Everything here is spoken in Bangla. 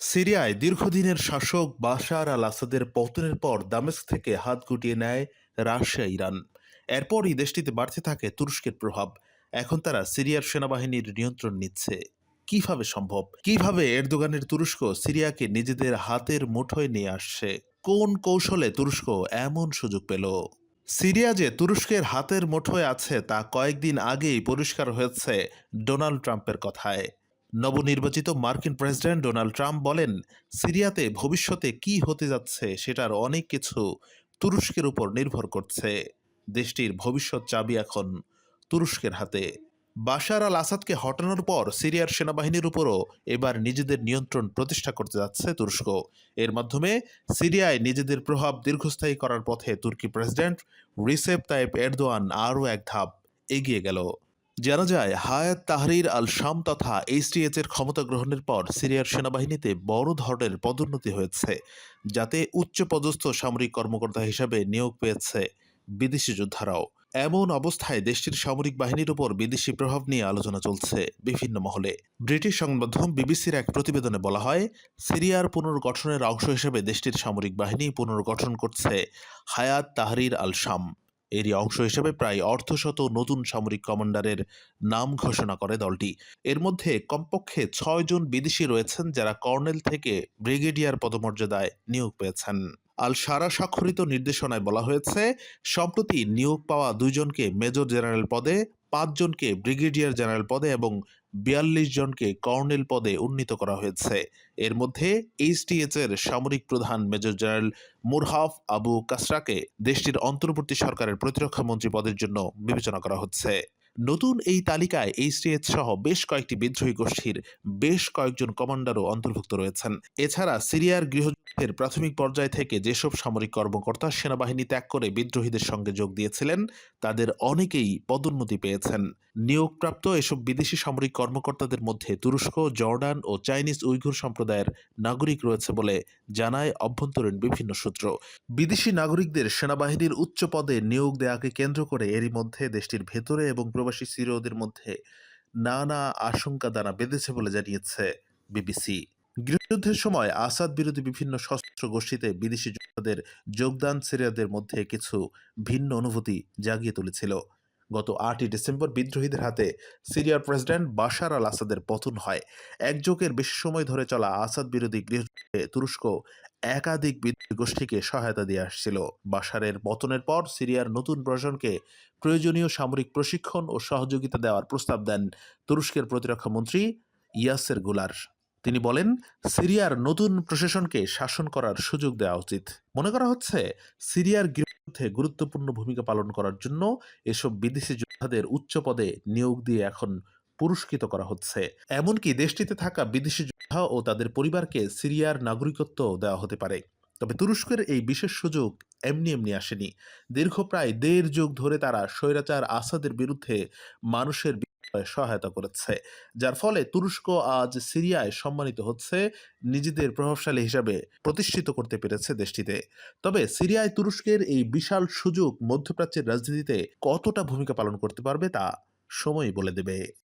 সিরিয়ায় দীর্ঘদিনের শাসক বাশার আল আসাদের পতনের পর দামেস্ক থেকে হাত গুটিয়ে নেয় রাশিয়া, ইরান। এরপরই দেশটিতে বাড়তে থাকে তুরস্কের প্রভাব। এখন তারা সিরিয়ার সেনাবাহিনীর নিয়ন্ত্রণ নিচ্ছে। কীভাবে সম্ভব? কীভাবে এরদোগানের তুরস্ক সিরিয়াকে নিজেদের হাতের মুঠোয় নিয়ে আসছে? কোন কৌশলে তুরস্ক এমন সুযোগ পেল? সিরিয়া যে তুরস্কের হাতের মুঠোয় আছে তা কয়েকদিন আগেই পরিষ্কার হয়েছে ডোনাল্ড ট্রাম্পের কথায়। নবনির্বাচিত মার্কিন প্রেসিডেন্ট ডোনাল্ড ট্রাম্প বলেন, সিরিয়াতে ভবিষ্যতে কি হতে যাচ্ছে সেটার অনেক কিছু তুরস্কের উপর নির্ভর করছে। দেশটির ভবিষ্যৎ চাবি এখন তুরস্কের হাতে। বাশার আল আসাদকে হটানোর পর সিরিয়ার সেনাবাহিনীর উপরও এবার নিজেদের নিয়ন্ত্রণ প্রতিষ্ঠা করতে যাচ্ছে তুরস্ক। এর মাধ্যমে সিরিয়ায় নিজেদের প্রভাব দীর্ঘস্থায়ী করার পথে তুর্কি প্রেসিডেন্ট রিসেপ তাইপ এরদোয়ান আরও এক ধাপ এগিয়ে গেল। জানা যায়, হায়াত তাহরির আল শাম তথা এইচটিএচ এর ক্ষমতা গ্রহণের পর সিরিয়ার সেনাবাহিনীতে বড় ধরনের পদোন্নতি হয়েছে, যাতে উচ্চপদস্থ সামরিক কর্মকর্তা হিসাবে নিয়োগ পেয়েছে বিদেশি যোদ্ধারাও। এমন অবস্থায় দেশটির সামরিক বাহিনীর উপর বিদেশি প্রভাব নিয়ে আলোচনা চলছে বিভিন্ন মহলে। ব্রিটিশ সংবাদমাধ্যম বিবিসির এক প্রতিবেদনে বলা হয়, সিরিয়ার পুনর্গঠনের অংশ হিসেবে দেশটির সামরিক বাহিনী পুনর্গঠন করছে হায়াত তাহরির আল শাম এরই অংশ হিসেবে প্রায় অর্ধশত নতুন সামরিক কমান্ডারের নাম ঘোষণা করে দলটি। এর মধ্যে কমপক্ষে ছয়জন বিদেশি রয়েছেন যারা কর্নেল থেকে ব্রিগেডিয়ার পদমর্যাদায় নিয়োগ পেয়েছেন। আল সারা স্বাক্ষরিত নির্দেশনায় বলা হয়েছে, সম্প্রতি নিয়োগ পাওয়া দুইজনকে মেজর জেনারেল পদে পাঁচজনকে ব্রিগেডিয়ার জেনারেল পদে এবং বিয়াল্লিশ জনকে কর্নেল পদে উন্নীত করা হয়েছে। এর মধ্যে এইচটিএচ এর সামরিক প্রধান মেজর জেনারেল মুরহাফ আবু কাসরাকে দেশটির অন্তর্বর্তী সরকারের প্রতিরক্ষা মন্ত্রী পদের জন্য বিবেচনা করা হচ্ছে। নতুন এই তালিকায় এইচটিএচ সহ বেশ কয়েকটি বিদ্রোহী গোষ্ঠীর বেশ কয়েকজন কমান্ডারও অন্তর্ভুক্ত রয়েছেন। এছাড়া সিরিয়ার গৃহযুদ্ধের প্রাথমিক পর্যায় থেকে যেসব সামরিক কর্মকর্তা সেনাবাহিনী ত্যাগ করে বিদ্রোহীদের সঙ্গে যোগ দিয়েছিলেন, তাদের অনেকেই পদোন্নতি পেয়েছেন। নিয়োগপ্রাপ্ত এসব বিদেশি সামরিক কর্মকর্তাদের মধ্যে তুরস্ক, জর্ডান ও চাইনিজ উইঘুর সম্প্রদায়ের নাগরিক রয়েছে বলে জানায় অভ্যন্তরীণ বিভিন্ন সূত্র। বিদেশি নাগরিকদের সেনাবাহিনীর উচ্চ পদে নিয়োগ দেওয়াকে কেন্দ্র করে এরই মধ্যে দেশটির ভেতরে এবং প্রবাসী সিরীয়দের মধ্যে নানা আশঙ্কা দানা বেঁধেছে বলে জানিয়েছে বিবিসি। গৃহযুদ্ধের সময় আসাদ বিরোধী বিভিন্ন সশস্ত্র গোষ্ঠীতে বিদেশি যোদ্ধাদের যোগদান সিরিয়াদের মধ্যে কিছু ভিন্ন অনুভূতি জাগিয়ে তুলেছিল। গত আটই ডিসেম্বর বিদ্রোহীদের হাতে সিরিয়ার প্রেসিডেন্ট বাশার আল আসাদের পতন হয়। একযোগের বেশি সময় ধরে চলা আসাদ বিরোধী গৃহযুদ্ধে তুরস্ক একাধিক বিদ্রোহী গোষ্ঠীকে সহায়তা দিয়ে আসছিল। বাশারের পতনের পর সিরিয়ার নতুন প্রশাসনকে প্রয়োজনীয় সামরিক প্রশিক্ষণ ও সহযোগিতা দেওয়ার প্রস্তাব দেন তুরস্কের প্রতিরক্ষা মন্ত্রী ইয়াসেরগুলার। তিনি বলেন, সিরিয়ার নতুন প্রশাসনকে শাসন করার সুযোগ দেওয়া উচিত। মনে করা হচ্ছে, সিরিয়ার গৃহযুদ্ধে গুরুত্বপূর্ণ ভূমিকা পালন করার জন্য এসব বিদেশি যোদ্ধাদের উচ্চ পদে নিয়োগ দিয়ে এখন পুরস্কৃত করা হচ্ছে। এমনকি দেশটিতে থাকা বিদেশি যোদ্ধা ও তাদের পরিবারকে সিরিয়ার নাগরিকত্ব দেওয়া হতে পারে। তবে তুরস্কের এই বিশেষ সুযোগ এমনি এমনি আসেনি। দীর্ঘ প্রায় দেড় যুগ ধরে তারা স্বৈরাচার আসাদের বিরুদ্ধে মানুষের সহায়তা করেছে। যার ফলে তুরস্ক আজ সিরিয়ায় সম্মানিত হচ্ছে, নিজেদের প্রভাবশালী হিসাবে প্রতিষ্ঠিত করতে পেরেছে দেশটিতে। তবে সিরিয়ায় তুরস্কের এই বিশাল সুযোগ মধ্যপ্রাচ্যের রাজনীতিতে কতটা ভূমিকা পালন করতে পারবে তা সময় বলে দেবে।